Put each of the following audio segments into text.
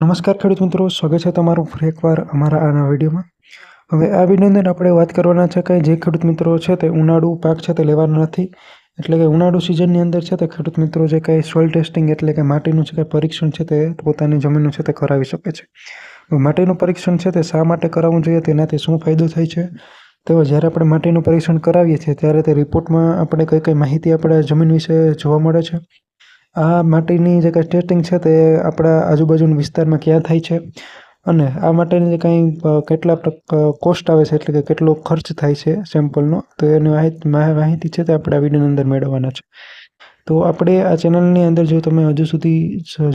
નમસ્કાર ખેડૂત મિત્રો, સ્વાગત છે તમારું ફરી એકવાર અમારા આના વિડીયોમાં. હવે આ વિડીયોની આપણે વાત કરવાના છે કે જે ખેડૂત મિત્રો છે તે ઉનાળુ પાક છે તે લેવાના નથી. એટલે કે ઉનાળુ સિઝનની અંદર છે તે ખેડૂત મિત્રો જે કંઈ સોઇલ ટેસ્ટિંગ એટલે કે માટીનું છે કાંઈ પરીક્ષણ છે તે પોતાની જમીનનું છે તે કરાવી શકે છે. માટીનું પરીક્ષણ છે તે શા માટે કરાવવું જોઈએ, તેનાથી શું ફાયદો થાય છે? તેઓ જ્યારે આપણે માટીનું પરીક્ષણ કરાવીએ છીએ, ત્યારે તે રિપોર્ટમાં આપણે કઈ કઈ માહિતી આપણે જમીન વિશે જોવા મળે છે? આ માટીની જે કાંઈ ટેસ્ટિંગ છે તે આપણા આજુબાજુના વિસ્તારમાં ક્યાં થાય છે? અને આ માટેની જે કાંઈ કેટલા કોસ્ટ આવે છે એટલે કે કેટલો ખર્ચ થાય છે સેમ્પલનો તો એની માહિતી છે તે આપણે આ વિડીયોની અંદર મેળવવાના છે. તો આપણે આ ચેનલની અંદર જો તમે હજુ સુધી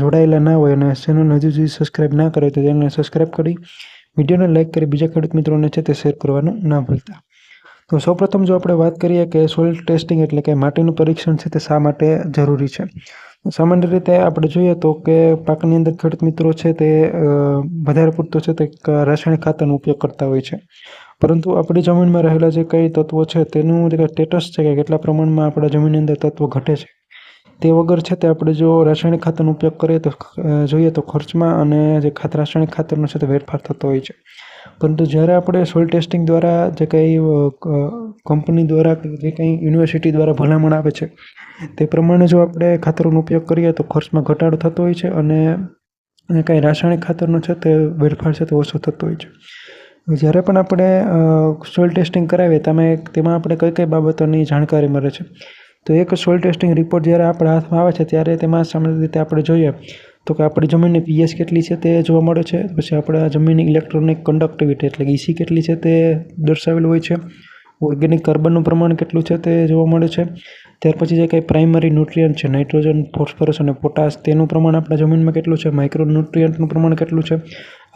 જોડાયેલા ના હોય અને ચેનલ હજુ સુધી સબસ્ક્રાઈબ ના કરે તો ચેનલને સબસ્ક્રાઈબ કરી, વિડીયોને લાઇક કરી, બીજા ખેડૂત મિત્રોને છે તે શેર કરવાનું ના ભૂલતા. તો સૌપ્રથમ જો આપણે વાત કરીએ કે સોઇલ ટેસ્ટિંગ એટલે કે માટીનું પરીક્ષણ છે તે શા માટે જરૂરી છે? સામાન્ય રીતે આપણે જોઈએ તો કે પાકની અંદર ખેડૂત મિત્રો છે તે વધારે પૂરતો છે તે રાસાયણિક ખાતરનો ઉપયોગ કરતા હોય છે. પરંતુ આપણી જમીનમાં રહેલા જે કઈ તત્વો છે તેનું જે સ્ટેટસ છે કે કેટલા પ્રમાણમાં આપણા જમીનની અંદર તત્વો ઘટે છે. તે વગર છે તે આપણે જો રાસાયણિક ખાતરનો ઉપયોગ કરીએ તો જોઈએ તો ખર્ચમાં અને જે ખાતર રાસાયણિક ખાતરનો છે તે ફેરફાર થતો હોય છે. પરંતુ જ્યારે આપણે સોઇલ ટેસ્ટિંગ દ્વારા જે કંઈ કંપની દ્વારા જે કંઈ યુનિવર્સિટી દ્વારા ભલામણ આવે છે, તે પ્રમાણે જો આપણે ખાતરોનો ઉપયોગ કરીએ તો ખર્ચમાં ઘટાડો થતો હોય છે અને કાંઈ રાસાયણિક ખાતરનો છે તે વેરફાર છે તે ઓછો થતો હોય છે. જ્યારે પણ આપણે સોઇલ ટેસ્ટિંગ કરાવીએ તમે તેમાં આપણે કઈ કઈ બાબતોની જાણકારી મળે છે? તો એક સોઇલ ટેસ્ટિંગ રિપોર્ટ જ્યારે આપણા હાથમાં આવે છે, ત્યારે તેમાં સામાન્ય રીતે આપણે જોઈએ. તો કે આપણી જમીનની પીએચ કેટલી છે તે જોવા મળે છે, પછી આપણા જમીનની ઇલેક્ટ્રોનિક કન્ડક્ટિવિટી એટલે ઈસી કેટલી છે તે દર્શાવેલું હોય છે. ઓર્ગેનિક કાર્બનનું પ્રમાણ કેટલું છે તે જોવા મળે છે. ત્યાર પછી જે કંઈ પ્રાઇમરી ન્યુટ્રિયન્ટ છે નાઇટ્રોજન ફોસ્ફરસ અને પોટાશ તેનું પ્રમાણ આપણા જમીનમાં કેટલું છે માઇક્રો ન્યુટ્રિયન્ટનું પ્રમાણ કેટલું છે.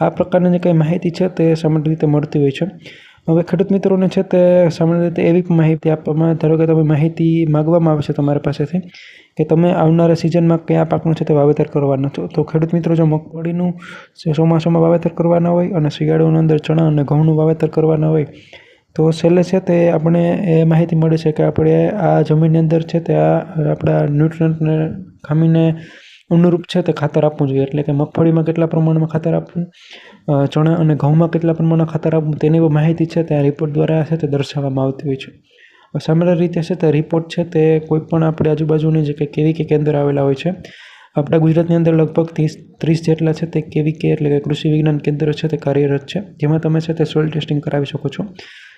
આ પ્રકારની જે કંઈ માહિતી છે તે સામાન્ય રીતે મળતી હોય છે. હવે ખેડૂત મિત્રોને છે તે સામાન્ય રીતે એવી માહિતી આપવામાં, ધારો કે તમે માહિતી માગવામાં આવે છે તમારી પાસેથી કે તમે આવનારા સિઝનમાં કયા પાકનું છે તે વાવેતર કરવાના છો. તો ખેડૂત મિત્રો, જો મગફળીનું ચોમાસામાં વાવેતર કરવાના હોય અને શિયાળાની અંદર ચણા અને ઘઉંનું વાવેતર કરવાના હોય, તો છેલ્લે છે તે આપણે એ માહિતી મળે છે કે આપણે આ જમીનની અંદર છે તે આ આપણા ન્યુટ્રન્ટને ખામીને અનુરૂપ છે તે ખાતર આપવું જોઈએ. એટલે કે મગફળીમાં કેટલા પ્રમાણમાં ખાતર આપવું ચણા અને ઘઉંમાં કેટલા પ્રમાણમાં ખાતર આપવું, તેની માહિતી છે તે આ રિપોર્ટ દ્વારા છે તે દર્શાવવામાં આવતી હોય છે. સામાન્ય રીતે છે તે રિપોર્ટ છે તે કોઈપણ આપણી આજુબાજુની જે કે કેવી કે કેન્દ્ર આવેલા હોય છે, આપણા ગુજરાતની અંદર લગભગ ત્રીસ ત્રીસ જેટલા છે તે કેવી કે એટલે કે કૃષિ વિજ્ઞાન કેન્દ્ર છે તે કાર્યરત છે. જેમાં તમે છે તે સોઇલ ટેસ્ટિંગ કરાવી શકો છો.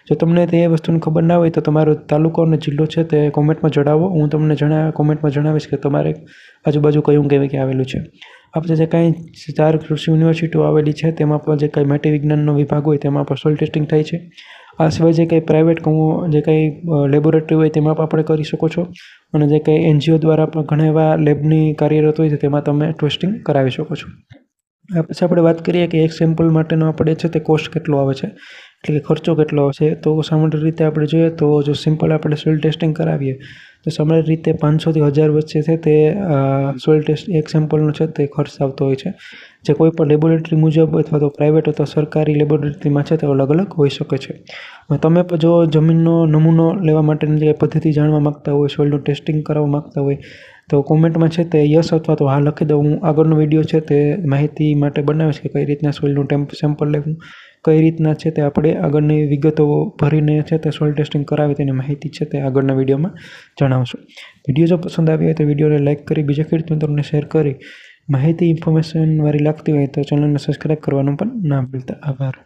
જો તમને તે વસ્તુની ખબર ના હોય તો તમારો તાલુકો અને જિલ્લો છે તે કોમેન્ટમાં જણાવો. હું તમને જણા, કોમેન્ટમાં જણાવીશ કે તમારે આજુબાજુ કયું કેવી કે આવેલું છે. આપણે જે કાંઈ ચાર કૃષિ યુનિવર્સિટીઓ આવેલી છે, તેમાં પણ જે કાંઈ માટી વિજ્ઞાનનો વિભાગ હોય તેમાં પણ સોઇલ ટેસ્ટિંગ થાય છે. આ સિવાય જે કંઈ પ્રાઇવેટ જે કંઈ લેબોરેટરી હોય તેમાં પણ આપણે કરી શકો છો. અને જે કંઈ એનજીઓ દ્વારા પણ ઘણા એવા લેબની કાર્યરત હોય છે, તેમાં તમે ટેસ્ટિંગ કરાવી શકો છો. પછી આપણે વાત કરીએ કે એક સેમ્પલ માટેનો આપણે છે તે કોસ્ટ કેટલો આવે છે. એટલે કે ખર્ચો કેટલો હશે? તો સામાન્ય રીતે આપણે જોઈએ તો જો સિમ્પલ આપણે સોઇલ ટેસ્ટિંગ કરાવીએ, તો સામાન્ય રીતે પાંચસોથી હજાર વચ્ચે છે તે સોઇલ ટેસ્ટ એક સેમ્પલનો છે તે ખર્ચ આવતો હોય છે. જે કોઈ પણ લેબોરેટરી મુજબ અથવા તો પ્રાઇવેટ અથવા સરકારી લેબોરેટરીમાં છે તે અલગ અલગ હોઈ શકે છે. તમે જો જમીનનો નમૂનો લેવા માટેની જે પદ્ધતિ જાણવા માગતા હોય સોઇલનું ટેસ્ટિંગ કરાવવા માગતા હોય તો કોમેન્ટમાં છે તે યસ અથવા તો હા લખી દઉં. હું આગળનો વીડિયો છે તે માહિતી માટે બનાવીશ કે કઈ રીતના સોઇલનું ટેમ્પ સેમ્પલ લેવું, કઈ રીતના છે તે આપણે આગળની વિગતો ભરીને છે તે સોઇલ ટેસ્ટિંગ કરાવી તેની માહિતી છે તે આગળના વિડીયોમાં જણાવશું. વીડિયો જો પસંદ આવી હોય તો વિડીયોને લાઇક કરી, બીજા ખેડૂત મિત્રોને શેર કરી માહિતી, ઇન્ફોર્મેશન વાળી લાગતી હોય તો ચેનલને સબસ્ક્રાઈબ કરવાનું પણ ના ભૂલતા. આભાર.